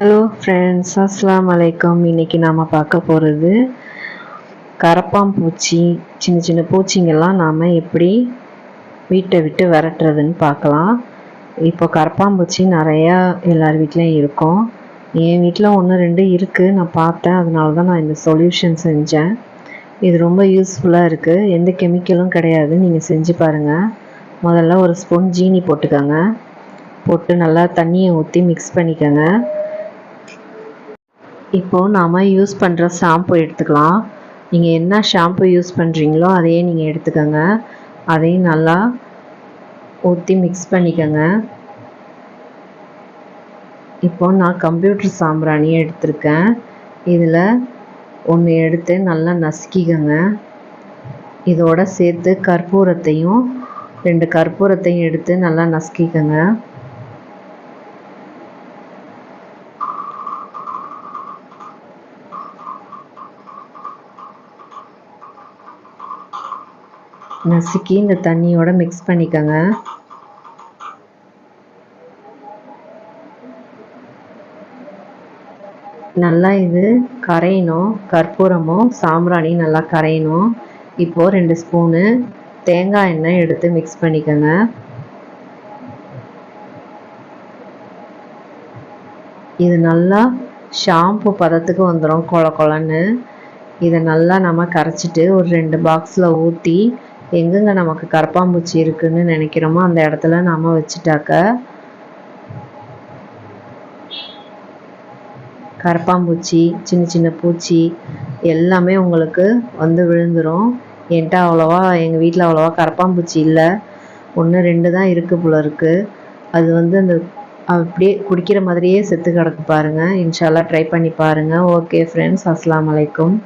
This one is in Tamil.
ஹலோ ஃப்ரெண்ட்ஸ் அஸ்லாம் அலைக்கும் இன்றைக்கி நாம் பார்க்க போகிறது கரப்பாம்பூச்சி சின்ன சின்ன பூச்சிங்கெல்லாம் நாம் எப்படி வீட்டை விட்டு விரட்டுறதுன்னு பார்க்கலாம். இப்போ கரப்பாம்பூச்சி நிறையா எல்லார் வீட்லேயும் இருக்கும். என் வீட்டில் ஒன்று ரெண்டு இருக்குது நான் பார்த்தேன். அதனால தான் நான் இந்த சொல்யூஷன் செஞ்சேன். இது ரொம்ப யூஸ்ஃபுல்லாக இருக்குது எந்த கெமிக்கலும் கிடையாது. நீங்கள் செஞ்சு பாருங்கள் முதல்ல ஒரு ஸ்பூன் ஜீனி போட்டுக்கோங்க. போட்டு நல்லா தண்ணியை ஊற்றி மிக்ஸ் பண்ணிக்கோங்க. இப்போது நாம் யூஸ் பண்ணுற ஷாம்பு எடுத்துக்கலாம். நீங்கள் என்ன ஷாம்பு யூஸ் பண்ணுறீங்களோ அதையே நீங்கள் எடுத்துக்கோங்க. அதையும் நல்லா ஊற்றி மிக்ஸ் பண்ணிக்கோங்க. இப்போ நான் கம்ப்யூட்டர் சாம்பிராணி எடுத்திருக்கேன். இதில் ஒன்று எடுத்து நல்லா நசுக்கிக்கோங்க. இதோட சேர்த்து கற்பூரத்தையும் ரெண்டு கற்பூரத்தையும் எடுத்து நல்லா நசுக்கிக்கோங்க. நசுக்கி இந்த தண்ணியோட மிக்ஸ் பண்ணிக்கோங்க. நல்லா இது கரையணும். கற்பூரமும் சாம்பிராணியும் நல்லா கரையணும். இப்போது ரெண்டு ஸ்பூனு தேங்காய் எண்ணெய் எடுத்து மிக்ஸ் பண்ணிக்கோங்க. இது நல்லா ஷாம்பு பதத்துக்கு வந்துடும் கொல கொலன்னு இதை நல்லா நம்ம கரைச்சிட்டு ஒரு ரெண்டு பாக்ஸில் ஊற்றி எங்கெங்கே நமக்கு கரப்பாம்பூச்சி இருக்குதுன்னு நினைக்கிறோமோ அந்த இடத்துல நாம் வச்சுட்டாக்க கரப்பாம்பூச்சி சின்ன சின்ன பூச்சி எல்லாமே உங்களுக்கு வந்து விழுந்துடும் என்கிட்ட அவ்வளோவா எங்கள் வீட்டில் அவ்வளோவா கரப்பாம்பூச்சி இல்லை. ஒன்று ரெண்டு தான் இருக்குது போல இருக்குது அது வந்து அந்த அப்படியே குடிக்கிற மாதிரியே செத்து கிடக்கு பாருங்கள் இன்ஷால்லா ட்ரை பண்ணி பாருங்கள் ஓகே ஃப்ரெண்ட்ஸ் அஸ்லாம் வலைக்கும்